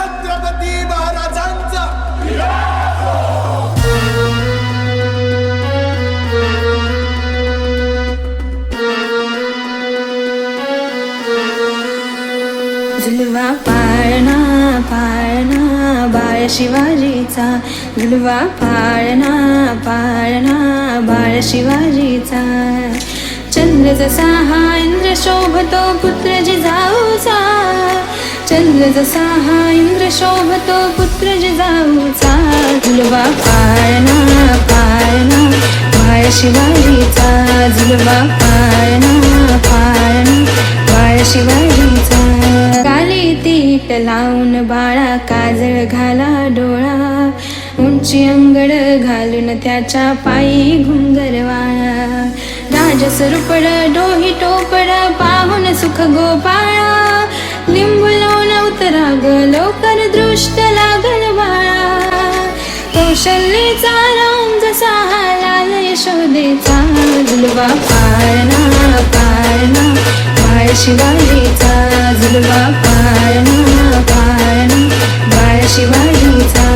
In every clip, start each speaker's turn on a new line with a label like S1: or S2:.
S1: छत्रपती महाराजांचा.
S2: झुलवा पाळणा पाळणा बाळ शिवाजीचा. झुलवा पाळणा पाळणा बाळ शिवाजीचा. चंद्र जसा हा इंद्र शोभतो पुत्र चंद्र जसा हा इंद्र शोभतो पुत्र जिजाऊचा झुलवा पाळणा पाळणा बाळ शिवाजीचा. झुलवा पाळणा पाळणा बाळ शिवाजीचा. काली तीट लावून बाळा काजळ घाला डोळा. उंची अंगड घालून त्याच्या पायी घुंगरवाळा राजसरुपड डोही टोपड पाहून सुख गोपाळा कौशल्येचा राम जसा लाल यशोदेचा झुलवा पारणा पारणा बाय शिवाजीचा. झुलवा पारणा पारणा बाळ शिवाजीचा.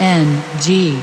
S2: N G